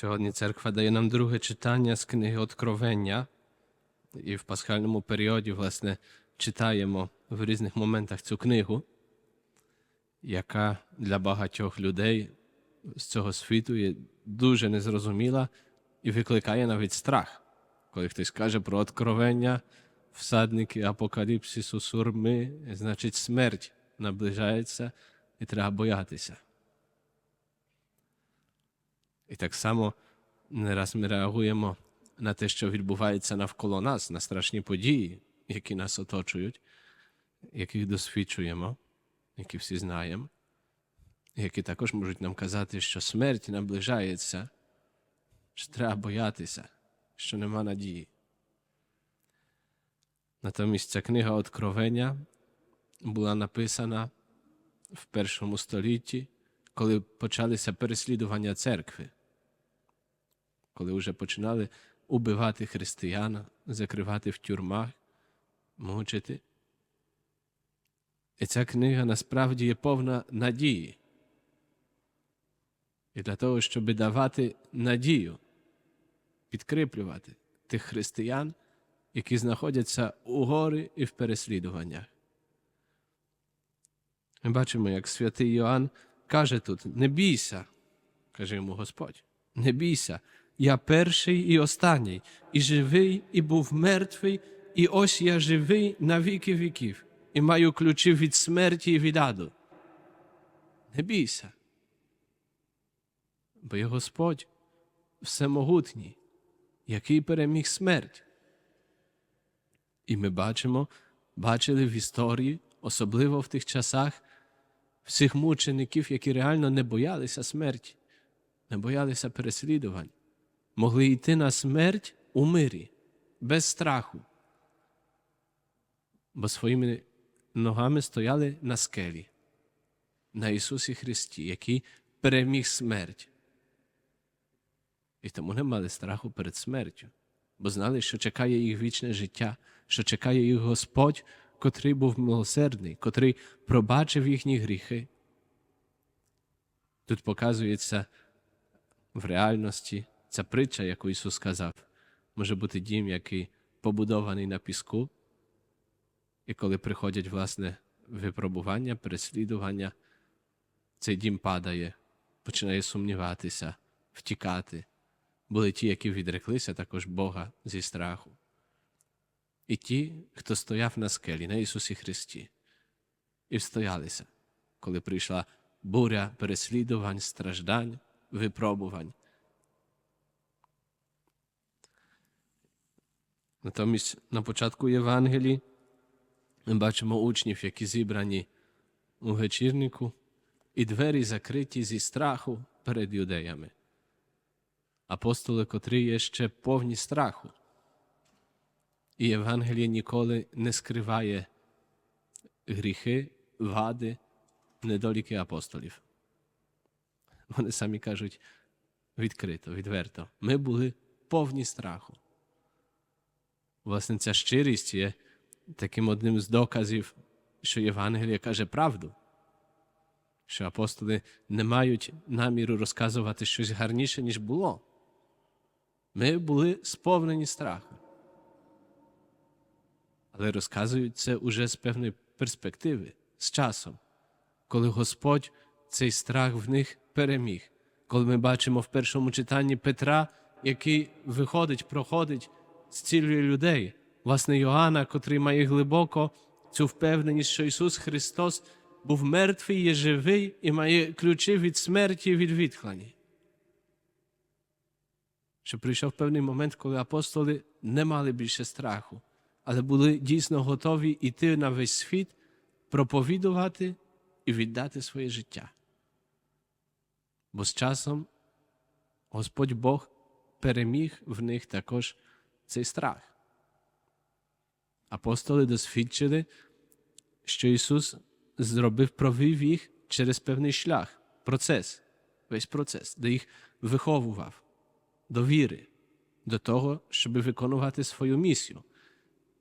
Сьогодні церква дає нам друге читання з книги Откровення, і в пасхальному періоді, власне, читаємо в різних моментах цю книгу, яка для багатьох людей з цього світу є дуже незрозуміла і викликає навіть страх. Коли хтось каже про откровення, всадники апокаліпсису, сурми, значить смерть наближається і треба боятися. І так само не раз ми реагуємо на те, що відбувається навколо нас, на страшні події, які нас оточують, яких досвідчуємо, які всі знаємо, які також можуть нам казати, що смерть наближається, що треба боятися, що нема надії. Натомість ця книга Откровення була написана в першому столітті, коли почалися переслідування церкви, коли вже починали убивати християн, закривати в тюрмах, мучити. І ця книга насправді є повна надії. І для того, щоб давати надію, підкріплювати тих християн, які знаходяться у горі і в переслідуваннях. Ми бачимо, як святий Йоанн каже тут: не бійся, каже йому Господь, не бійся, я перший і останній, і живий, і був мертвий, і ось я живий на віки віків, і маю ключі від смерті і від аду. Не бійся. Бо є Господь всемогутній, який переміг смерть. І ми бачимо, бачили в історії, особливо в тих часах, всіх мучеників, які реально не боялися смерті, не боялися переслідувань, могли йти на смерть у мирі, без страху, бо своїми ногами стояли на скелі, на Ісусі Христі, який переміг смерть. І тому не мали страху перед смертю, бо знали, що чекає їх вічне життя, що чекає їх Господь, котрий був милосердний, котрий пробачив їхні гріхи. Тут показується в реальності ця притча, яку Ісус сказав, може бути дім, який побудований на піску, і коли приходять власне випробування, переслідування, цей дім падає, починає сумніватися, втікати. Були ті, які відреклися також Бога зі страху. І ті, хто стояв на скелі на Ісусі Христі, і встоялися, коли прийшла буря переслідувань, страждань, випробувань. Натомість на початку Євангелії ми бачимо учнів, які зібрані у вечірнику, і двері закриті зі страху перед юдеями. Апостоли, котрі є ще повні страху. І Євангеліє ніколи не скриває гріхи, вади, недоліки апостолів. Вони самі кажуть відкрито, відверто. Ми були повні страху. Власне, ця щирість є таким одним з доказів, що Євангеліє каже правду, що апостоли не мають наміру розказувати щось гарніше, ніж було. Ми були сповнені страху. Але розказують це уже з певної перспективи, з часом, коли Господь цей страх в них переміг, коли ми бачимо в першому читанні Петра, який виходить, проходить, зцілює людей, власне, Йоанна, котрий має глибоко цю впевненість, що Ісус Христос був мертвий, є живий і має ключі від смерті і від відхлані. Що прийшов певний момент, коли апостоли не мали більше страху, але були дійсно готові йти на весь світ, проповідувати і віддати своє життя. Бо з часом Господь Бог переміг в них також цей страх. Апостоли досвідчили, що Ісус зробив, провів їх через певний шлях, процес, весь процес, де їх виховував до віри, до того, щоб виконувати свою місію,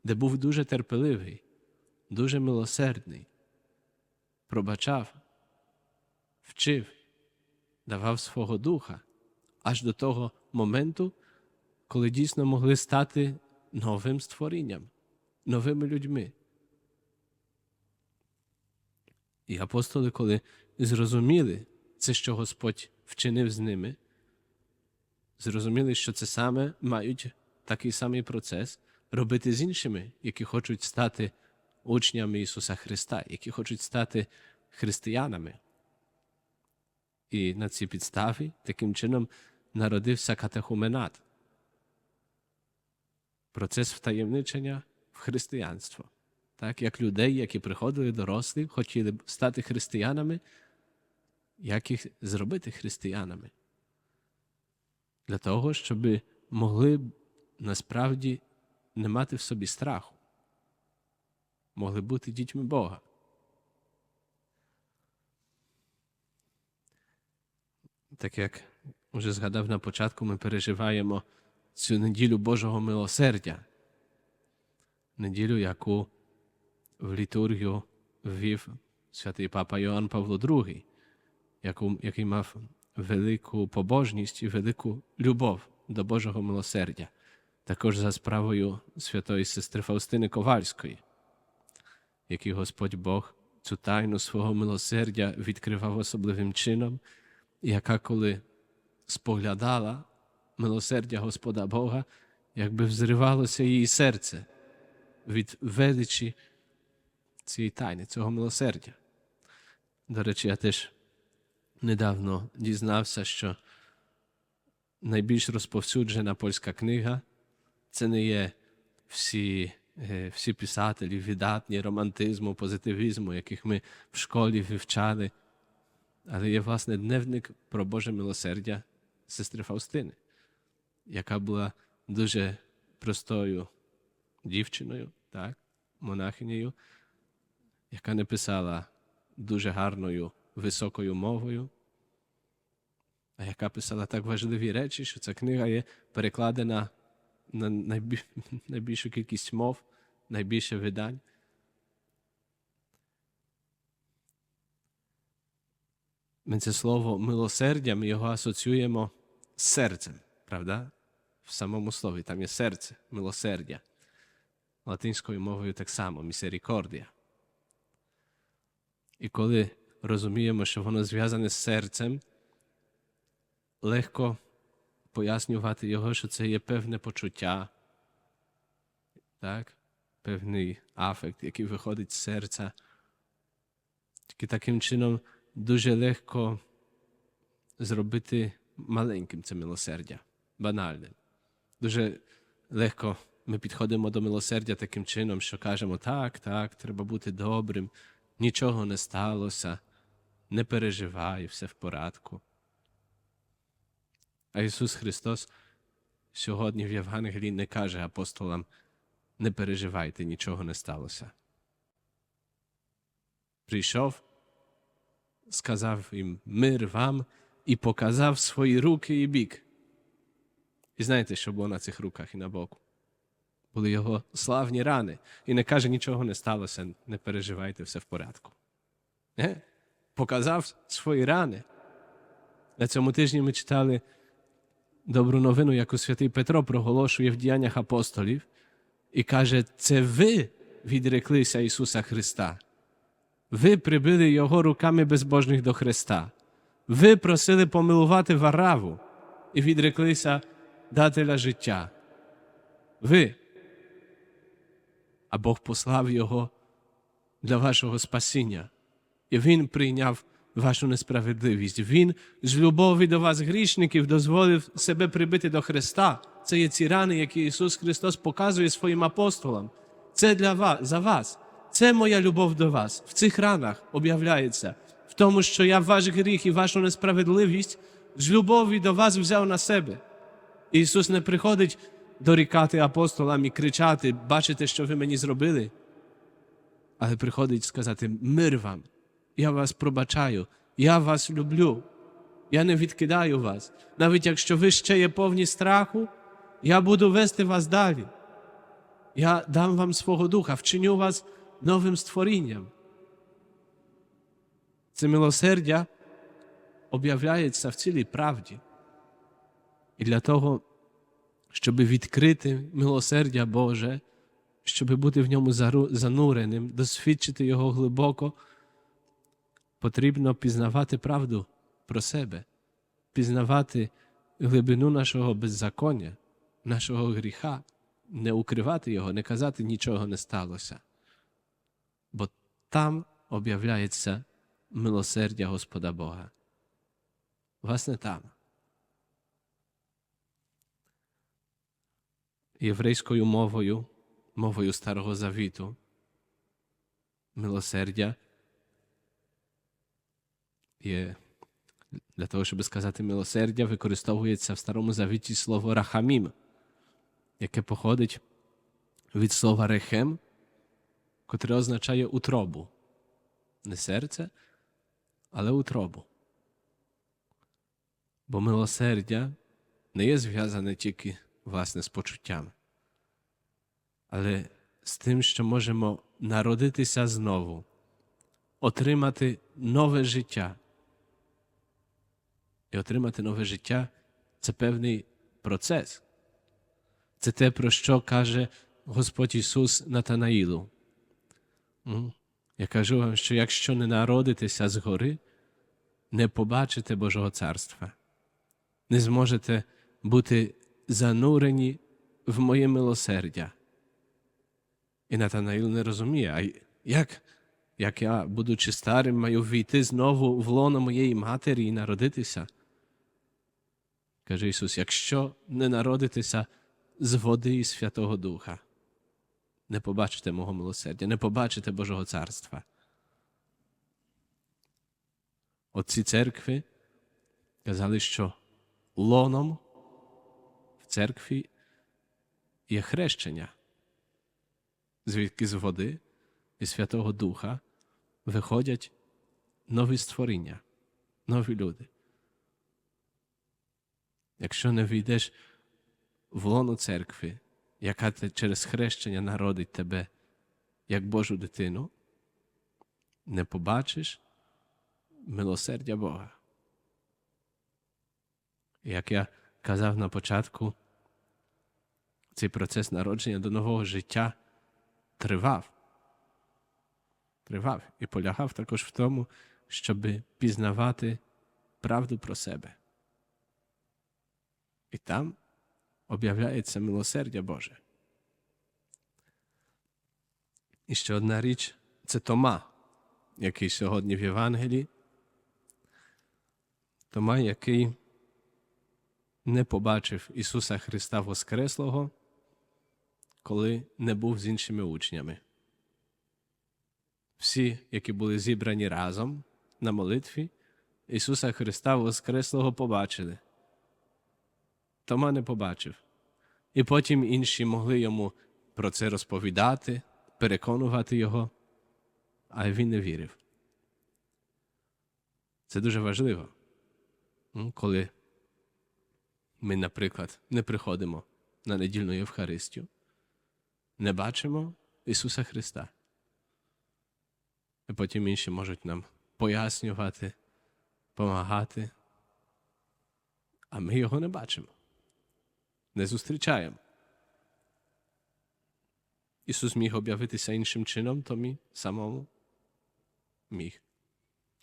де був дуже терпеливий, дуже милосердний, пробачав, вчив, давав свого духа, аж до того моменту, коли дійсно могли стати новим створінням, новими людьми. І апостоли, коли зрозуміли це, що Господь вчинив з ними, зрозуміли, що це саме мають такий самий процес робити з іншими, які хочуть стати учнями Ісуса Христа, які хочуть стати християнами. І на цій підставі таким чином народився катехуменат, процес втаємничення в християнство. Так, як людей, які приходили дорослі, хотіли стати християнами, як їх зробити християнами? Для того, щоб могли насправді не мати в собі страху, могли бути дітьми Бога. Так як вже згадав на початку, ми переживаємо цю неділю Божого милосердя, неділю, яку в літургію ввів святий папа Йоанн Павло II, який мав велику побожність і велику любов до Божого милосердя, також за справою святої сестри Фаустини Ковальської, який Господь Бог цю тайну свого милосердя відкривав особливим чином, яка коли споглядала милосердя Господа Бога, якби взривалося її серце від величі цієї тайни, цього милосердя. До речі, я теж недавно дізнався, що найбільш розповсюджена польська книга це не є всі, е, всі писателі видатні романтизму, позитивізму, яких ми в школі вивчали, але є, власне, дневник про Боже милосердя сестри Фаустини, яка була дуже простою дівчиною, так, монахинею, яка не писала дуже гарною високою мовою, а яка писала так важливі речі, що ця книга є перекладена на найбільшу кількість мов, найбільше видань. Ми це слово милосердя ми його асоціюємо з серцем, правда? В самому слові там є серце, милосердя. Латинською мовою так само місерікордія. І коли розуміємо, що воно зв'язане з серцем, легко пояснювати його, що це є певне почуття, так? певний афект, який виходить з серця. Тільки таким чином дуже легко зробити маленьким це милосердя, банальним. Дуже легко ми підходимо до милосердя таким чином, що кажемо, так, так, треба бути добрим, нічого не сталося, не переживай, все в порядку. А Ісус Христос сьогодні в Євангелії не каже апостолам, не переживайте, нічого не сталося. Прийшов, сказав їм мир вам і показав свої руки і бік. І знаєте, що було на цих руках і на боку? Були його славні рани. І не каже, нічого не сталося, не переживайте, все в порядку. Не? Показав свої рани. На цьому тижні ми читали добру новину, яку святий Петро проголошує в діяннях апостолів, і каже: це ви відреклися Ісуса Христа. Ви прибили Його руками безбожних до Христа. Ви просили помилувати вараву і відреклися дателя життя. Ви. А Бог послав Його для вашого спасіння, і Він прийняв вашу несправедливість. Він з любові до вас, грішників, дозволив себе прибити до Христа. Це є ці рани, які Ісус Христос показує своїм апостолам. Це для вас, за вас. Це моя любов до вас. В цих ранах об'являється, в тому, що я ваш гріх і вашу несправедливість з любові до вас взяв на себе. Ісус не приходить дорікати апостолам і кричати, бачите, що ви мені зробили. Але приходить сказати мир вам, я вас пробачаю, я вас люблю, я не відкидаю вас. Навіть якщо ви ще є повні страху, я буду вести вас далі. Я дам вам свого духа, вчиню вас новим створінням. Це милосердя об'являється в цілій правді. І для того, щоб відкрити милосердя Боже, щоб бути в ньому зануреним, досвідчити його глибоко, потрібно пізнавати правду про себе, пізнавати глибину нашого беззаконня, нашого гріха, не укривати його, не казати нічого не сталося. Бо там об'являється милосердя Господа Бога. Власне там. Єврейською мовою, мовою Старого Завіту, милосердя є для того, щоб сказати милосердя, використовується в Старому Завіті слово рахамім, яке походить від слова рехем, котре означає утробу. Не серце, але утробу. Бо милосердя не є зв'язане тільки власне з почуттями, але з тим, що можемо народитися знову, отримати нове життя. І отримати нове життя це певний процес. Це те, про що каже Господь Ісус Натанаїлу. Я кажу вам, що якщо не народитеся згори, не побачите Божого царства, не зможете бути занурені в моє милосердя. І Натанаїл не розуміє, а як, як я, будучи старим, маю війти знову в лоно моєї матері і народитися? Каже Ісус, якщо не народитеся з води і Святого Духа, не побачите мого милосердя, не побачите Божого царства. Отці церкви казали, що лоном церкві є хрещення, звідки з води і Святого Духа виходять нові створіння, нові люди. Якщо не війдеш в лоно церкви, яка через хрещення народить тебе як Божу дитину, не побачиш милосердя Бога. Як я казав на початку, цей процес народження до нового життя тривав. Тривав і полягав також в тому, щоб пізнавати правду про себе. І там об'являється милосердя Боже. І ще одна річ це Тома, який сьогодні в Євангелії. Тома, який не побачив Ісуса Христа Воскреслого, коли не був з іншими учнями. Всі, які були зібрані разом на молитві, Ісуса Христа Воскреслого побачили. Тома не побачив. І потім інші могли йому про це розповідати, переконувати його, а він не вірив. Це дуже важливо, коли ми, наприклад, не приходимо на недільну Євхаристію, не бачимо Ісуса Христа. І потім інші можуть нам пояснювати, помагати, а ми його не бачимо не зустрічаємо. Ісус міг об'явитися іншим чином, Томі самому міг,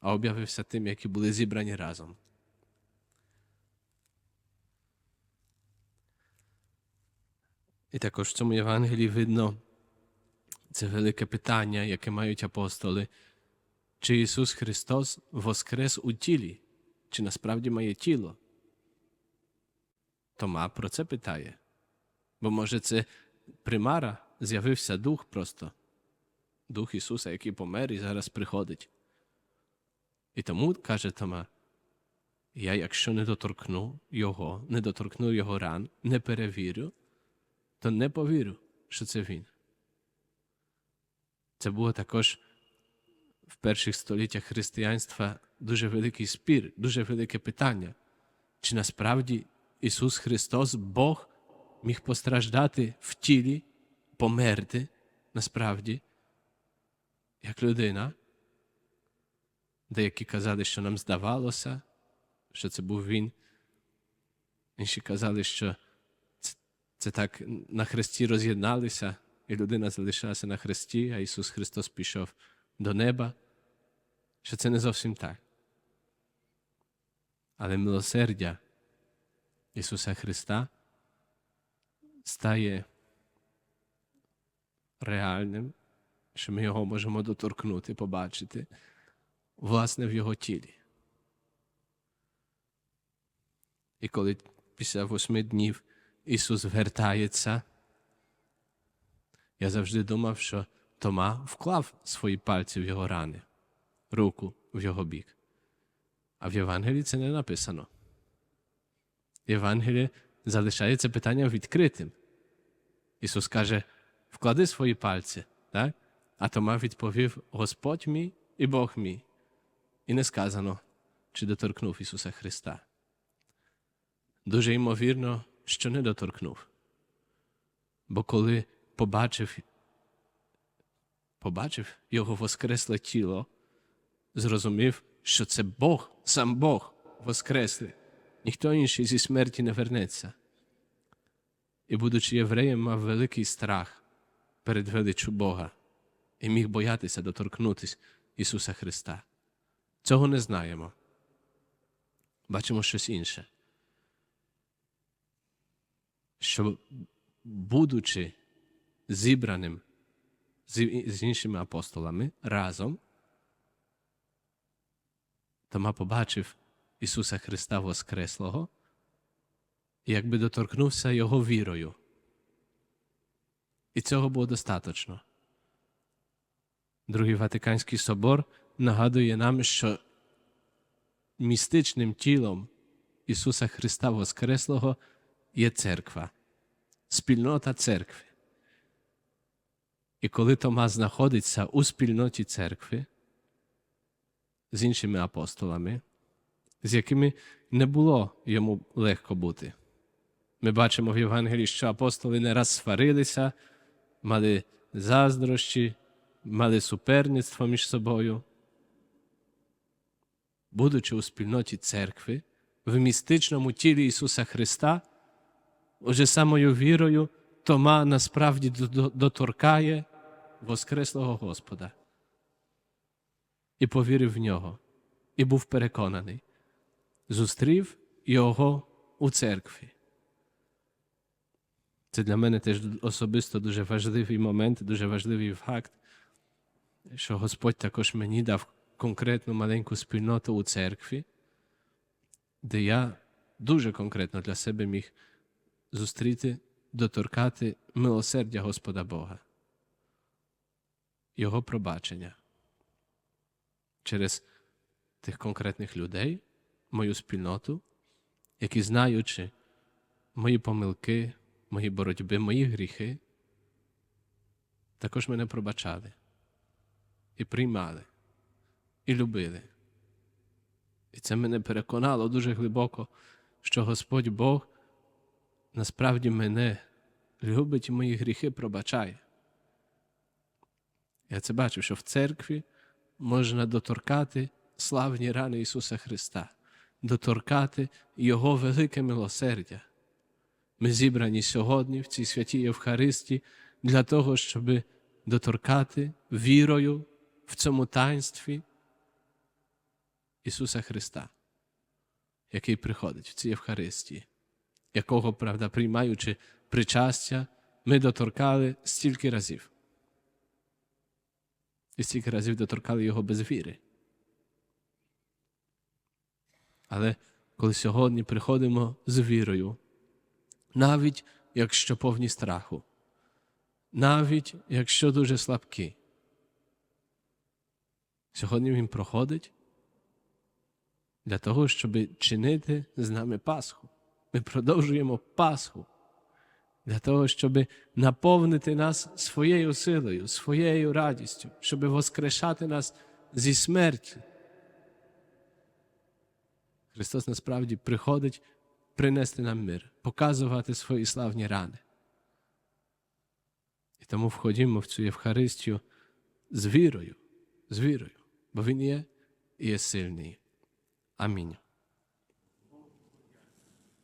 а об'явився тим, які були зібрані разом. І також в цьому Євангелії видно це велике питання, яке мають апостоли. Чи Ісус Христос воскрес у тілі, чи насправді має тіло? Тома про це питає. Бо, може, це примара, з'явився дух просто, дух Ісуса, який помер і зараз приходить. І тому, каже Тома, я, якщо не доторкну Його, не доторкну Його ран, не перевірю, то не повірю, що це Він. Це було також в перших століттях християнства дуже великий спір, дуже велике питання, чи насправді Ісус Христос, Бог, міг постраждати в тілі, померти насправді, як людина. Деякі казали, що нам здавалося, що це був Він. Інші казали, що це, так на хресті роз'єдналися, і людина залишилася на хресті, а Ісус Христос пішов до неба, що це не зовсім так. Але милосердя Ісуса Христа стає реальним, що ми його можемо доторкнути, побачити, власне, в Його тілі. І коли після восьми днів Ісус вертається, я завжди думав, що Тома вклав свої пальці в його рани, руку в його бік. А в Євангелії це не написано. В Євангелії залишається питання відкритим. Ісус каже: вклади свої пальці, так? а Тома відповів: Господь мій і Бог мій. І не сказано, чи доторкнув Ісуса Христа. Дуже ймовірно, що не доторкнув. Бо коли побачив, побачив його воскресле тіло, зрозумів, що це Бог, сам Бог воскреслий. Ніхто інший зі смерті не вернеться. І, будучи євреєм, мав великий страх перед величчю Бога і міг боятися доторкнутися Ісуса Христа. Цього не знаємо. Бачимо щось інше. Що, будучи зібраним з, іншими апостолами разом, Тома побачив Ісуса Христа Воскреслого і якби доторкнувся Його вірою. І цього було достатньо. Другий Ватиканський собор нагадує нам, що містичним тілом Ісуса Христа Воскреслого є церква, спільнота церкви. І коли Тома знаходиться у спільноті церкви з іншими апостолами, з якими не було йому легко бути. Ми бачимо в Євангелії, що апостоли не раз сварилися, мали заздрощі, мали суперництво між собою. Будучи у спільноті церкви, в містичному тілі Ісуса Христа, уже самою вірою Тома насправді доторкає Воскреслого Господа і повірив в нього, і був переконаний, зустрів його у церкві. Це для мене теж особисто дуже важливий момент, дуже важливий факт, що Господь також мені дав конкретну маленьку спільноту у церкві, де я дуже конкретно для себе міг зустріти, доторкати милосердя Господа Бога, Його пробачення через тих конкретних людей, мою спільноту, які, знаючи мої помилки, мої боротьби, мої гріхи, також мене пробачали і приймали, і любили. І це мене переконало дуже глибоко, що Господь Бог насправді мене любить і мої гріхи пробачає. Я це бачу, що в церкві можна доторкати славні рани Ісуса Христа, доторкати Його велике милосердя. Ми зібрані сьогодні в цій святій Євхаристі для того, щоб доторкати вірою в цьому таїнстві Ісуса Христа, який приходить в цій Євхаристії, якого, правда, приймаючи причастя, ми доторкали стільки разів. І стільки разів доторкали його без віри. Але коли сьогодні приходимо з вірою, навіть якщо повні страху, навіть якщо дуже слабкі, сьогодні Він проходить для того, щоб чинити з нами Пасху. Ми продовжуємо Пасху для того, щоб наповнити нас своєю силою, своєю радістю, щоб воскрешати нас зі смерті. Христос насправді приходить принести нам мир, показувати свої славні рани. І тому входімо в цю Євхаристію з вірою, з вірою, бо Він є і є сильний. Амінь.